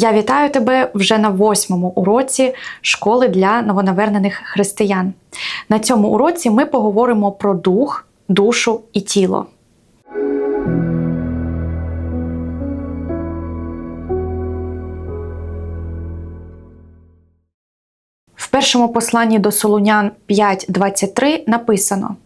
Я вітаю тебе вже на восьмому уроці школи для новонавернених християн. На цьому уроці ми поговоримо про дух, душу і тіло. В першому посланні до Солунян 5.23 написано: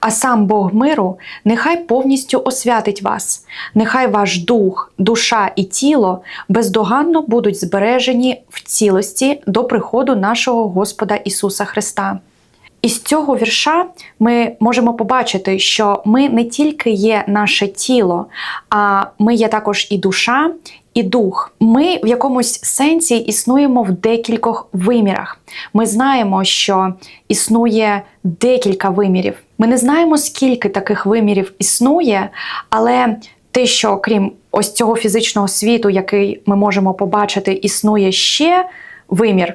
А сам Бог миру нехай повністю освятить вас, нехай ваш дух, душа і тіло бездоганно будуть збережені в цілості до приходу нашого Господа Ісуса Христа. Із цього вірша ми можемо побачити, що ми не тільки є наше тіло, а ми є також і душа, і дух. Ми в якомусь сенсі існуємо в декількох вимірах. Ми знаємо, що існує декілька вимірів. Ми не знаємо, скільки таких вимірів існує, але те, що крім ось цього фізичного світу, який ми можемо побачити, існує ще вимір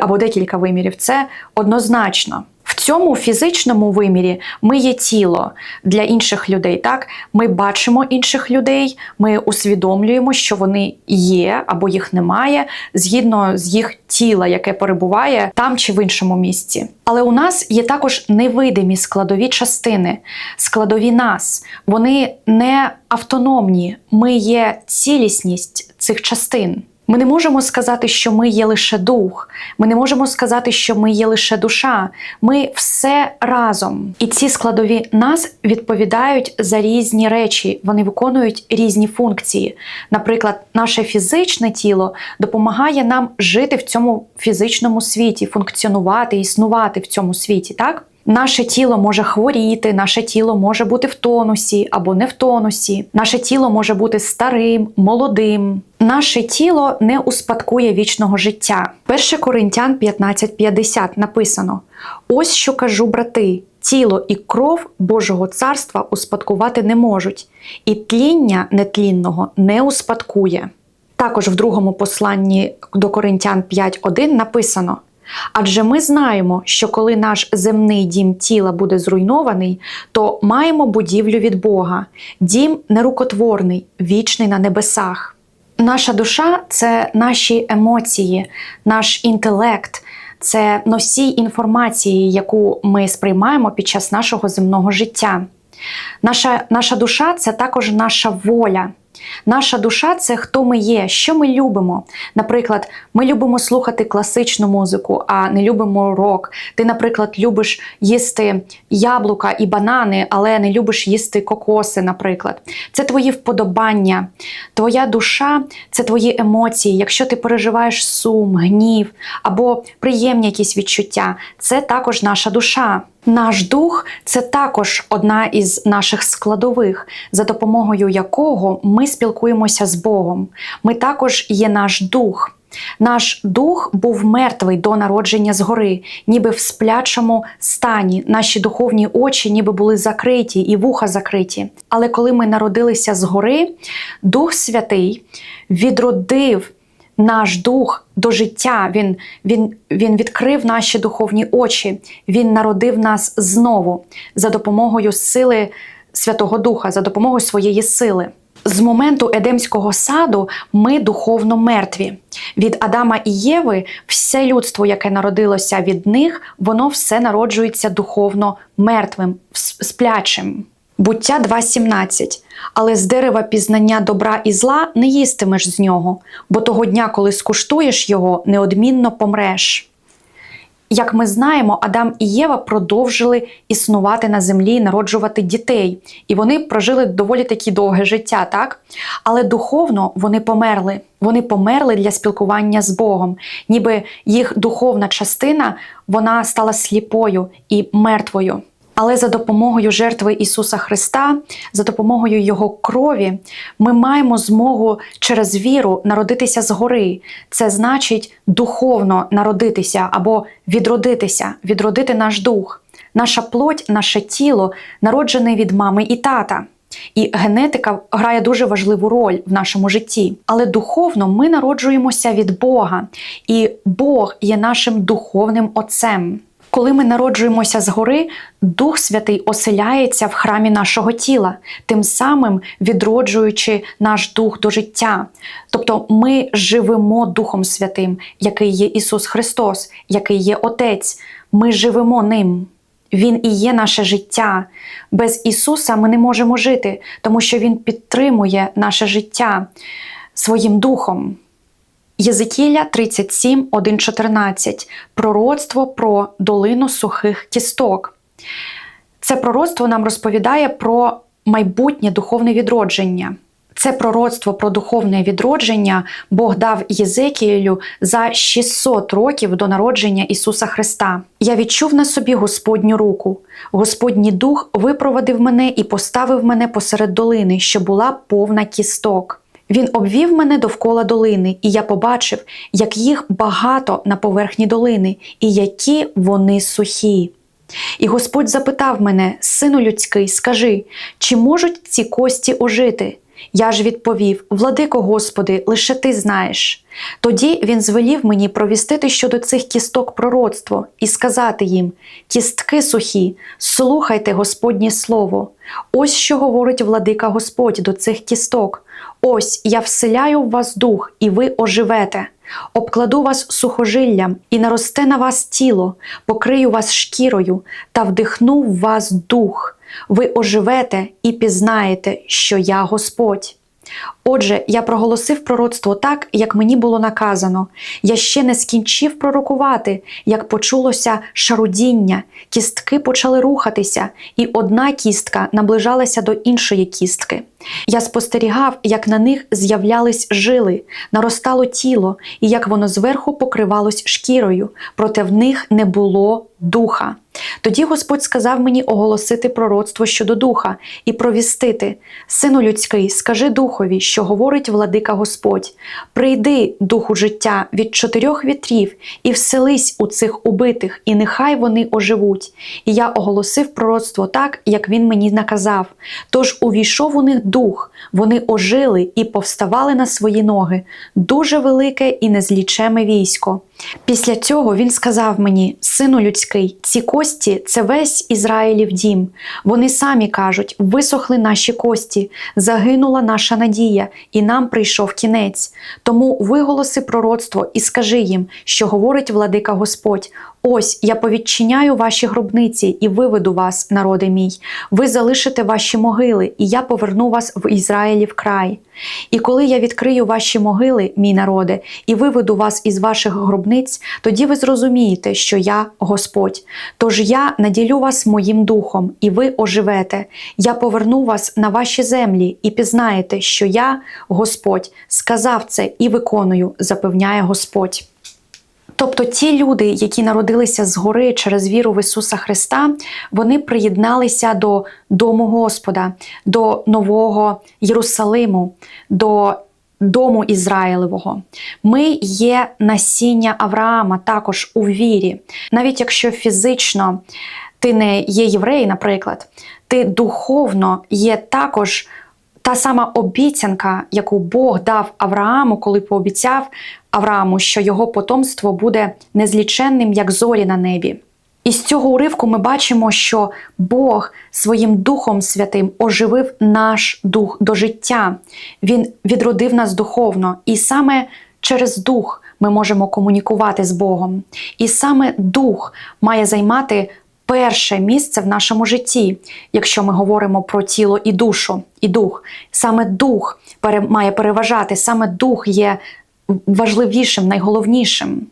або декілька вимірів, це однозначно. В цьому фізичному вимірі ми є тіло для інших людей. Так, ми бачимо інших людей, ми усвідомлюємо, що вони є або їх немає, згідно з їх тіла, яке перебуває там чи в іншому місці. Але у нас є також невидимі складові частини, складові нас. Вони не автономні, ми є цілісність цих частин. Ми не можемо сказати, що ми є лише дух. Ми не можемо сказати, що ми є лише душа. Ми все разом. І ці складові нас відповідають за різні речі. Вони виконують різні функції. Наприклад, наше фізичне тіло допомагає нам жити в цьому фізичному світі, функціонувати, існувати в цьому світі, так? Наше тіло може хворіти, наше тіло може бути в тонусі або не в тонусі. Наше тіло може бути старим, молодим. Наше тіло не успадкує вічного життя. 1 Коринтян 15.50 написано: Ось що кажу, брати: тіло і кров Божого царства успадкувати не можуть, і тління нетлінного не успадкує. Також в другому посланні до Коринтян 5.1 написано: Адже ми знаємо, що коли наш земний дім тіла буде зруйнований, то маємо будівлю від Бога, дім нерукотворний, вічний на небесах. Наша душа це наші емоції, наш інтелект, це носій інформації, яку ми сприймаємо під час нашого земного життя. Наша, наша душа це також наша воля. Наша душа це хто ми є, що ми любимо. Наприклад, ми любимо слухати класичну музику, а не любимо рок. Ти, наприклад, любиш їсти яблука і банани, але не любиш їсти кокоси, наприклад. Це твої вподобання. Твоя душа це твої емоції. Якщо ти переживаєш сум, гнів або приємні якісь відчуття, це також наша душа. Наш дух це також одна із наших складових, за допомогою якого ми спілкуємося з Богом. Ми також є наш дух. Наш дух був мертвий до народження згори, ніби в сплячому стані. Наші духовні очі ніби були закриті і вуха закриті. Але коли ми народилися згори, Дух Святий відродив наш дух до життя. Він, він, він відкрив наші духовні очі, Він народив нас знову за допомогою сили Святого Духа, за допомогою своєї сили. З моменту Едемського саду ми духовно мертві. Від Адама і Єви все людство, яке народилося від них, воно все народжується духовно мертвим, сплячим. Буття 2.17. Але з дерева пізнання добра і зла не їстимеш з нього, бо того дня, коли скуштуєш його, неодмінно помреш. Як ми знаємо, Адам і Єва продовжили існувати на землі, народжувати дітей, і вони прожили доволі таки довге життя, так? Але духовно вони померли. Вони померли для спілкування з Богом, ніби їх духовна частина вона стала сліпою і мертвою. Але за допомогою жертви Ісуса Христа, за допомогою Його крові, ми маємо змогу через віру народитися згори. Це значить духовно народитися або відродитися, відродити наш дух. Наша плоть, наше тіло народжене від мами і тата. І генетика грає дуже важливу роль в нашому житті. Але духовно ми народжуємося від Бога, і Бог є нашим духовним отцем. Коли ми народжуємося згори, Дух Святий оселяється в храмі нашого тіла, тим самим відроджуючи наш дух до життя. Тобто ми живемо Духом Святим, який є Ісус Христос, який є Отець. Ми живемо ним. Він і є наше життя. Без Ісуса ми не можемо жити, тому що Він підтримує наше життя своїм духом. Єзекіля 37, 1, 14. Пророцтво про долину сухих кісток. Це пророцтво нам розповідає про майбутнє духовне відродження. Це пророцтво про духовне відродження Бог дав Єзекіелю за 600 років до народження Ісуса Христа. Я відчув на собі Господню руку. Господній дух випровадив мене і поставив мене посеред долини, що була повна кісток. Він обвів мене довкола долини, і я побачив, як їх багато на поверхні долини, і які вони сухі. І Господь запитав мене, сину людський, скажи, чи можуть ці кості ожити? Я ж відповів: Владико Господи, лише ти знаєш. Тоді він звелів мені провістити щодо цих кісток пророцтво і сказати їм: Кістки сухі, слухайте Господнє Слово. Ось що говорить владика Господь до цих кісток. Ось я вселяю в вас дух, і ви оживете. Обкладу вас сухожиллям, і наросте на вас тіло, покрию вас шкірою та вдихну в вас дух. Ви оживете і пізнаєте, що я Господь. Отже, я проголосив пророцтво так, як мені було наказано. Я ще не скінчив пророкувати, як почулося шарудіння, кістки почали рухатися, і одна кістка наближалася до іншої кістки. Я спостерігав, як на них з'являлись жили, наростало тіло, і як воно зверху покривалось шкірою, проте в них не було духа. Тоді Господь сказав мені оголосити пророцтво щодо духа і провістити: Сину людський, скажи духові, що говорить владика Господь: прийди, духу життя, від чотирьох вітрів, і вселись у цих убитих, і нехай вони оживуть. І я оголосив пророцтво так, як він мені наказав. Тож увійшов у них дух, вони ожили і повставали на свої ноги, дуже велике і незлічеме військо. Після цього він сказав мені, сину людський, ці кості це весь Ізраїлів дім. Вони самі кажуть: висохли наші кості, загинула наша надія, і нам прийшов кінець. Тому виголоси пророцтво і скажи їм, що говорить владика Господь. Ось я повідчиняю ваші гробниці і виведу вас, народи мій. Ви залишите ваші могили, і я поверну вас в Ізраїлів край. І коли я відкрию ваші могили, мій народе, і виведу вас із ваших гробниць, тоді ви зрозумієте, що я Господь. Тож я наділю вас моїм духом, і ви оживете. Я поверну вас на ваші землі, і пізнаєте, що я, Господь, сказав це і виконую, запевняє Господь. Тобто ті люди, які народилися згори через віру в Ісуса Христа, вони приєдналися до дому Господа, до Нового Єрусалиму, до дому Ізраїлевого. Ми є насіння Авраама також у вірі. Навіть якщо фізично ти не є єврей, наприклад, ти духовно є також. Та сама обіцянка, яку Бог дав Аврааму, коли пообіцяв Аврааму, що його потомство буде незліченним, як зорі на небі. І з цього уривку ми бачимо, що Бог своїм Духом Святим оживив наш дух до життя. Він відродив нас духовно, і саме через дух ми можемо комунікувати з Богом. І саме дух має займати перше місце в нашому житті, якщо ми говоримо про тіло і душу, і дух. Саме дух має переважати, саме дух є важливішим, найголовнішим.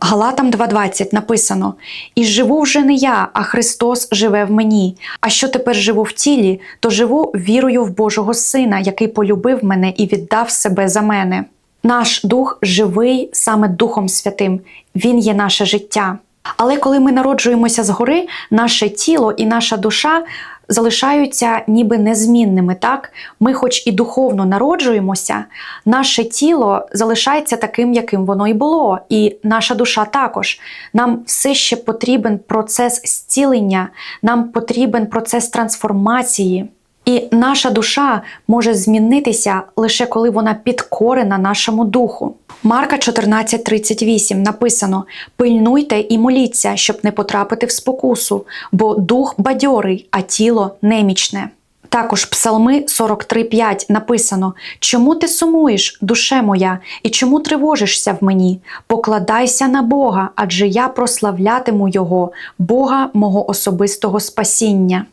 Галатам 2.20 написано: І живу вже не я, а Христос живе в мені. А що тепер живу в тілі, то живу вірою в Божого Сина, який полюбив мене і віддав себе за мене. Наш дух живий саме Духом Святим, Він є наше життя. Але коли ми народжуємося згори, наше тіло і наша душа залишаються ніби незмінними. Так, ми, хоч і духовно народжуємося, наше тіло залишається таким, яким воно і було, і наша душа також. Нам все ще потрібен процес зцілення, нам потрібен процес трансформації. І наша душа може змінитися лише коли вона підкорена нашому духу. Марка 14:38 написано: Пильнуйте і моліться, щоб не потрапити в спокусу, бо дух бадьорий, а тіло немічне. Також Псалми 43.5 написано: Чому ти сумуєш, душе моя, і чому тривожишся в мені? Покладайся на Бога, адже я прославлятиму Його, Бога мого особистого спасіння.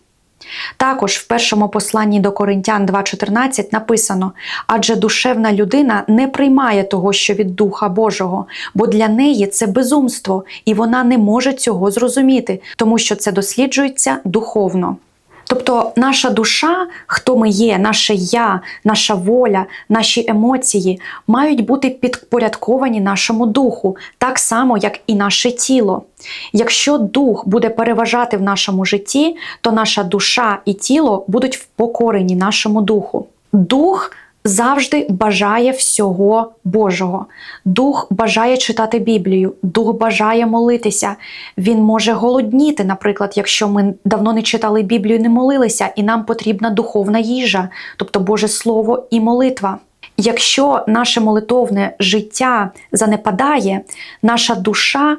Також в першому посланні до Коринтян 2.14 написано: адже душевна людина не приймає того, що від Духа Божого, бо для неї це безумство, і вона не може цього зрозуміти, тому що це досліджується духовно. Тобто наша душа, хто ми є, наше я, наша воля, наші емоції мають бути підпорядковані нашому духу, так само, як і наше тіло. Якщо дух буде переважати в нашому житті, то наша душа і тіло будуть впокорені нашому духу. Дух завжди бажає всього Божого. Дух бажає читати Біблію, дух бажає молитися. Він може голодніти, наприклад, якщо ми давно не читали Біблію, не молилися, і нам потрібна духовна їжа, тобто Боже Слово і молитва. Якщо наше молитовне життя занепадає, наша душа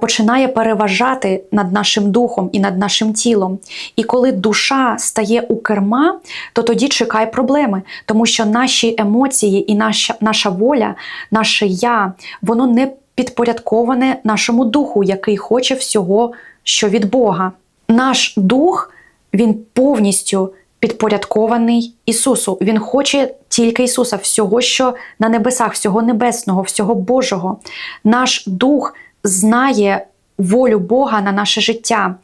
починає переважати над нашим духом і над нашим тілом. І коли душа стає у керма, то тоді чекай проблеми, тому що наші емоції і наша, наша воля, наше я, воно не підпорядковане нашому духу, який хоче всього, що від Бога. Наш дух він повністю. Підпорядкований Ісусу. Він хоче тільки Ісуса, всього, що на небесах, всього небесного, всього Божого. Наш дух знає волю Бога на наше життя.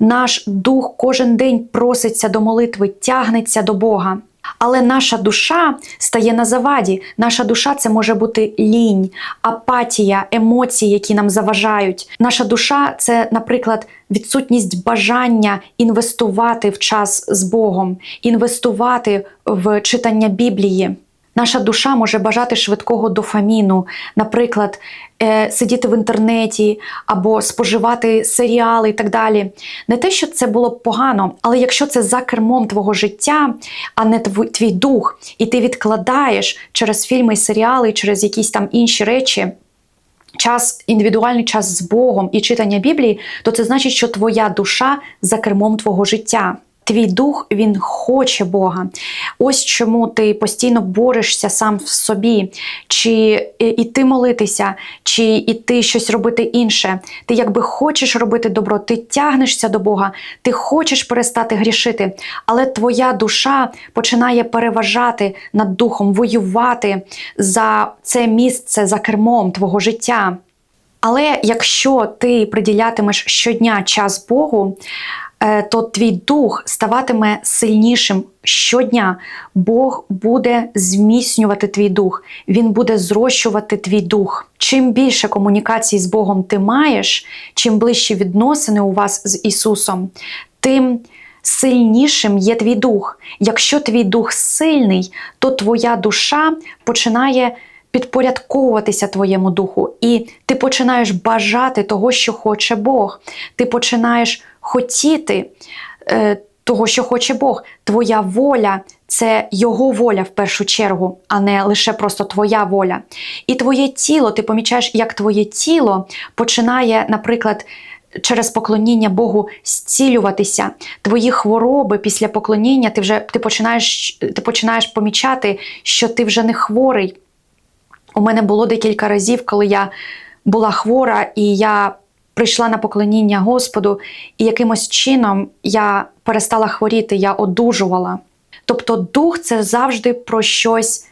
Наш дух кожен день проситься до молитви, тягнеться до Бога. Але наша душа стає на заваді. Наша душа це може бути лінь, апатія, емоції, які нам заважають. Наша душа це, наприклад, відсутність бажання інвестувати в час з Богом, інвестувати в читання Біблії. Наша душа може бажати швидкого дофаміну, наприклад, е, сидіти в інтернеті або споживати серіали і так далі. Не те, що це було б погано, але якщо це за кермом твого життя, а не твій дух, і ти відкладаєш через фільми і серіали, через якісь там інші речі. Час, індивідуальний час з Богом і читання Біблії, то це значить, що твоя душа за кермом твого життя. Твій дух він хоче Бога. Ось чому ти постійно борешся сам в собі, чи іти молитися, чи іти щось робити інше. Ти якби хочеш робити добро, ти тягнешся до Бога, ти хочеш перестати грішити, але твоя душа починає переважати над духом, воювати за це місце за кермом твого життя. Але якщо ти приділятимеш щодня час Богу, то твій дух ставатиме сильнішим щодня. Бог буде зміцнювати твій дух, Він буде зрощувати твій дух. Чим більше комунікації з Богом ти маєш, чим ближчі відносини у вас з Ісусом, тим сильнішим є твій дух. Якщо твій дух сильний, то твоя душа починає. Підпорядковуватися твоєму духу, і ти починаєш бажати того, що хоче Бог. Ти починаєш хотіти е, того, що хоче Бог. Твоя воля це Його воля в першу чергу, а не лише просто твоя воля. І твоє тіло, ти помічаєш, як твоє тіло починає, наприклад, через поклоніння Богу зцілюватися. Твої хвороби після поклоніння ти вже ти починаєш, ти починаєш помічати, що ти вже не хворий. У мене було декілька разів, коли я була хвора, і я прийшла на поклоніння Господу, і якимось чином я перестала хворіти, я одужувала. Тобто дух це завжди про щось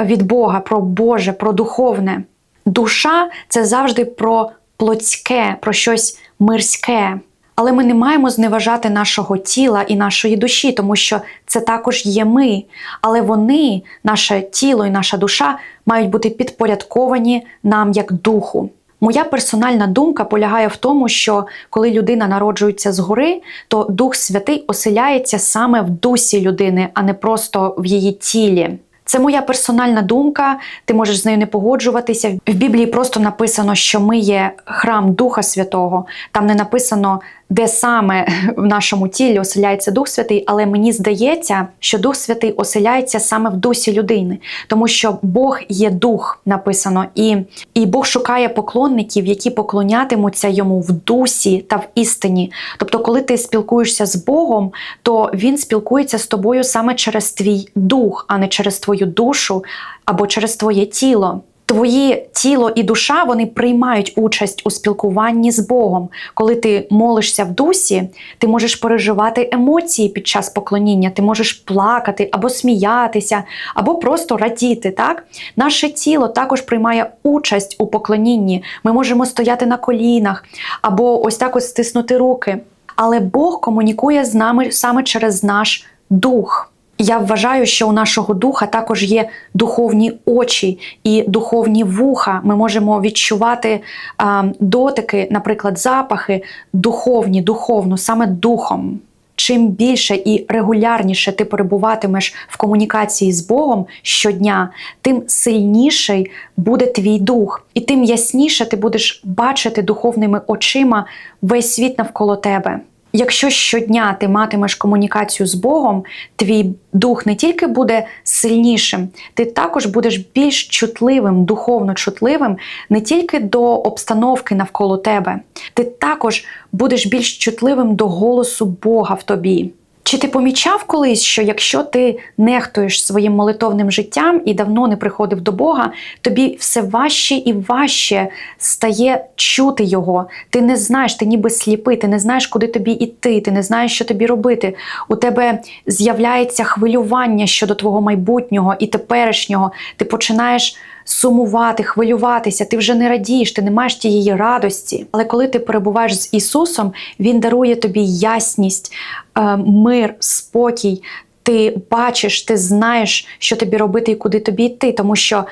від Бога, про Боже, про духовне. Душа це завжди про плотське, про щось мирське. Але ми не маємо зневажати нашого тіла і нашої душі, тому що це також є ми. Але вони, наше тіло і наша душа, мають бути підпорядковані нам як духу. Моя персональна думка полягає в тому, що коли людина народжується згори, то Дух Святий оселяється саме в дусі людини, а не просто в її тілі. Це моя персональна думка, ти можеш з нею не погоджуватися. В Біблії просто написано, що ми є храм Духа Святого. Там не написано де саме в нашому тілі оселяється Дух Святий, але мені здається, що Дух Святий оселяється саме в дусі людини, тому що Бог є дух, написано, і, і Бог шукає поклонників, які поклонятимуться йому в дусі та в істині. Тобто, коли ти спілкуєшся з Богом, то Він спілкується з тобою саме через твій дух, а не через твою душу або через твоє тіло. Твої тіло і душа вони приймають участь у спілкуванні з Богом. Коли ти молишся в дусі, ти можеш переживати емоції під час поклоніння, ти можеш плакати або сміятися, або просто радіти. Так, наше тіло також приймає участь у поклонінні. Ми можемо стояти на колінах або ось так ось стиснути руки. Але Бог комунікує з нами саме через наш дух. Я вважаю, що у нашого духа також є духовні очі і духовні вуха. Ми можемо відчувати а, дотики, наприклад, запахи духовні, духовно, саме духом. Чим більше і регулярніше ти перебуватимеш в комунікації з Богом щодня, тим сильніший буде твій дух, і тим ясніше ти будеш бачити духовними очима весь світ навколо тебе. Якщо щодня ти матимеш комунікацію з Богом, твій дух не тільки буде сильнішим, ти також будеш більш чутливим, духовно чутливим не тільки до обстановки навколо тебе, ти також будеш більш чутливим до голосу Бога в тобі. Чи ти помічав колись, що якщо ти нехтуєш своїм молитовним життям і давно не приходив до Бога, тобі все важче і важче стає чути його. Ти не знаєш, ти ніби сліпий, ти не знаєш, куди тобі йти, ти не знаєш, що тобі робити. У тебе з'являється хвилювання щодо твого майбутнього і теперішнього. Ти починаєш сумувати, хвилюватися, ти вже не радієш, ти не маєш тієї радості. Але коли ти перебуваєш з Ісусом, Він дарує тобі ясність, е, мир, спокій. Ти бачиш, ти знаєш, що тобі робити і куди тобі йти, тому що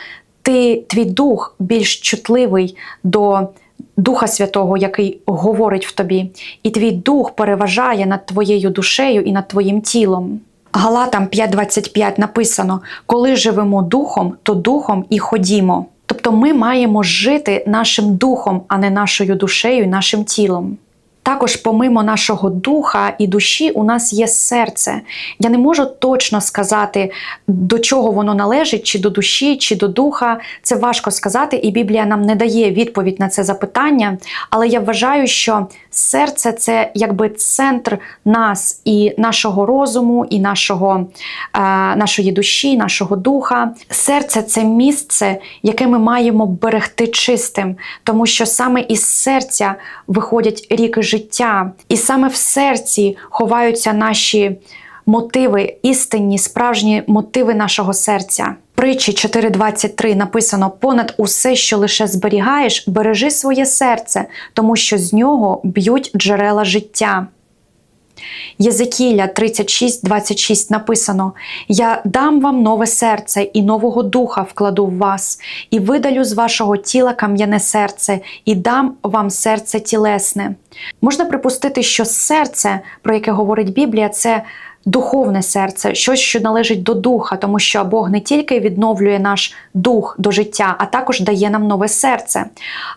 ти, твій дух більш чутливий до Духа Святого, який говорить в тобі, і твій дух переважає над твоєю душею і над твоїм тілом. Галатам 5.25 написано: коли живемо духом, то духом і ходімо. Тобто ми маємо жити нашим духом, а не нашою душею нашим тілом. Також, помимо нашого духа і душі, у нас є серце. Я не можу точно сказати, до чого воно належить, чи до душі, чи до духа. Це важко сказати, і Біблія нам не дає відповідь на це запитання. Але я вважаю, що серце це якби центр нас і нашого розуму, і нашого, е, нашої душі, нашого духа. Серце це місце, яке ми маємо берегти чистим, тому що саме із серця виходять ріки життя, і саме в серці ховаються наші мотиви, істинні, справжні мотиви нашого серця. Притчі 4.23 написано: понад усе, що лише зберігаєш, бережи своє серце, тому що з нього б'ють джерела життя. Єзекіля 36,26 написано: Я дам вам нове серце і нового духа вкладу в вас, і видалю з вашого тіла кам'яне серце, і дам вам серце тілесне. Можна припустити, що серце, про яке говорить Біблія, це духовне серце, щось, що належить до духа, тому що Бог не тільки відновлює наш дух до життя, а також дає нам нове серце.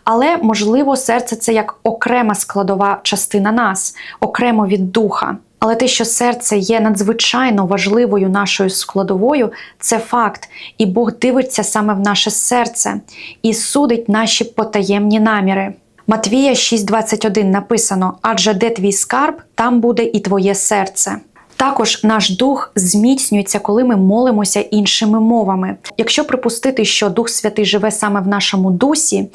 Але, можливо, серце це як окрема складова частина нас, окремо від духа. Але те, що серце є надзвичайно важливою нашою складовою, це факт, і Бог дивиться саме в наше серце і судить наші потаємні наміри. Матвія 6,21 написано: адже де твій скарб, там буде і твоє серце. Також наш дух зміцнюється, коли ми молимося іншими мовами. Якщо припустити, що Дух Святий живе саме в нашому дусі,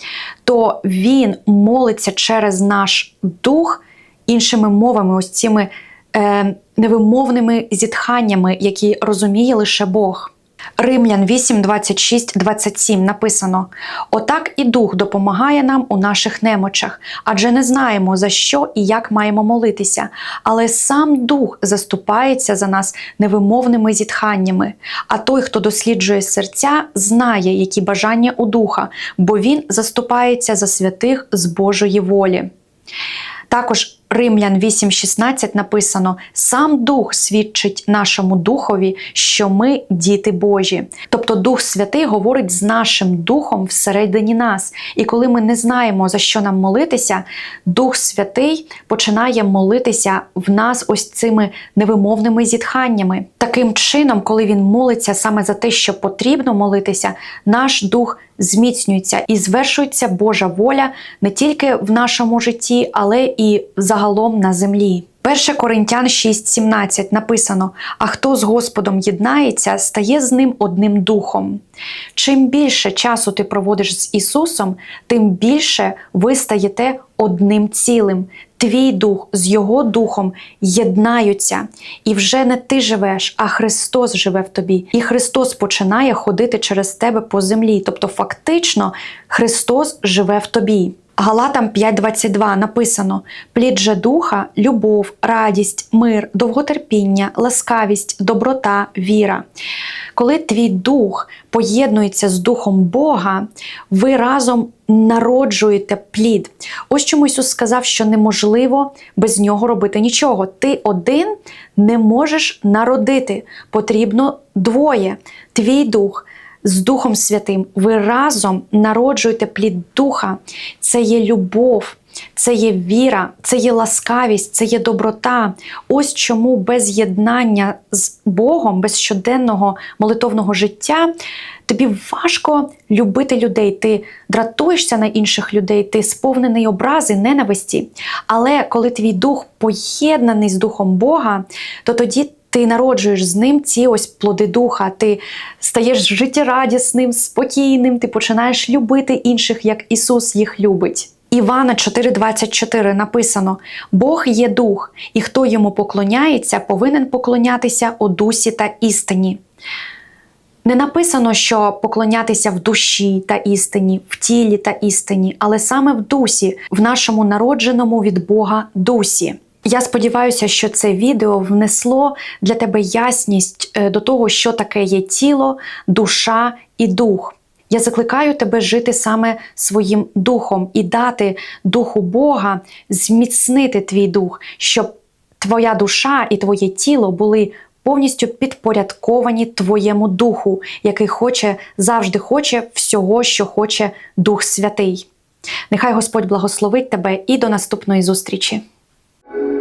то він молиться через наш дух іншими мовами, ось цими е, невимовними зітханнями, які розуміє лише Бог. Римлян 8, 26, 27 написано: Отак і Дух допомагає нам у наших немочах, адже не знаємо, за що і як маємо молитися, але сам Дух заступається за нас невимовними зітханнями. А той, хто досліджує серця, знає, які бажання у Духа, бо Він заступається за святих з Божої волі. Також Римлян 8:16 написано: сам Дух свідчить нашому духові, що ми діти Божі. Тобто Дух Святий говорить з нашим духом всередині нас. І коли ми не знаємо за що нам молитися, Дух Святий починає молитися в нас ось цими невимовними зітханнями. Таким чином, коли він молиться саме за те, що потрібно молитися, наш дух зміцнюється і звершується Божа воля не тільки в нашому житті, але і загалом на землі. 1 Коринтян 6:17 написано: А хто з Господом єднається, стає з ним одним духом. Чим більше часу ти проводиш з Ісусом, тим більше ви стаєте одним цілим. Твій дух з Його духом єднаються, і вже не ти живеш, а Христос живе в тобі. І Христос починає ходити через тебе по землі. Тобто, фактично, Христос живе в тобі. Галатам 5:22 написано: плід же духа, любов, радість, мир, довготерпіння, ласкавість, доброта, віра. Коли твій дух поєднується з духом Бога, ви разом народжуєте плід. Ось чому Ісус сказав, що неможливо без нього робити нічого. Ти один не можеш народити. Потрібно двоє. Твій дух з Духом Святим. Ви разом народжуєте плід Духа. Це є любов, це є віра, це є ласкавість, це є доброта. Ось чому без єднання з Богом, без щоденного молитовного життя. Тобі важко любити людей, ти дратуєшся на інших людей, ти сповнений образи, ненависті. Але коли твій дух поєднаний з духом Бога, то тоді ти народжуєш з ним ці ось плоди духа, ти стаєш життєрадісним, спокійним, ти починаєш любити інших, як Ісус їх любить. Івана 4:24 написано: Бог є дух, і хто йому поклоняється, повинен поклонятися у дусі та істині. Не написано, що поклонятися в душі та істині, в тілі та істині, але саме в дусі, в нашому народженому від Бога дусі. Я сподіваюся, що це відео внесло для тебе ясність е, до того, що таке є тіло, душа і дух. Я закликаю тебе жити саме своїм духом і дати духу Бога зміцнити твій дух, щоб твоя душа і твоє тіло були повністю підпорядковані твоєму духу, який хоче завжди хоче всього, що хоче Дух Святий. Нехай Господь благословить тебе і до наступної зустрічі. thank you.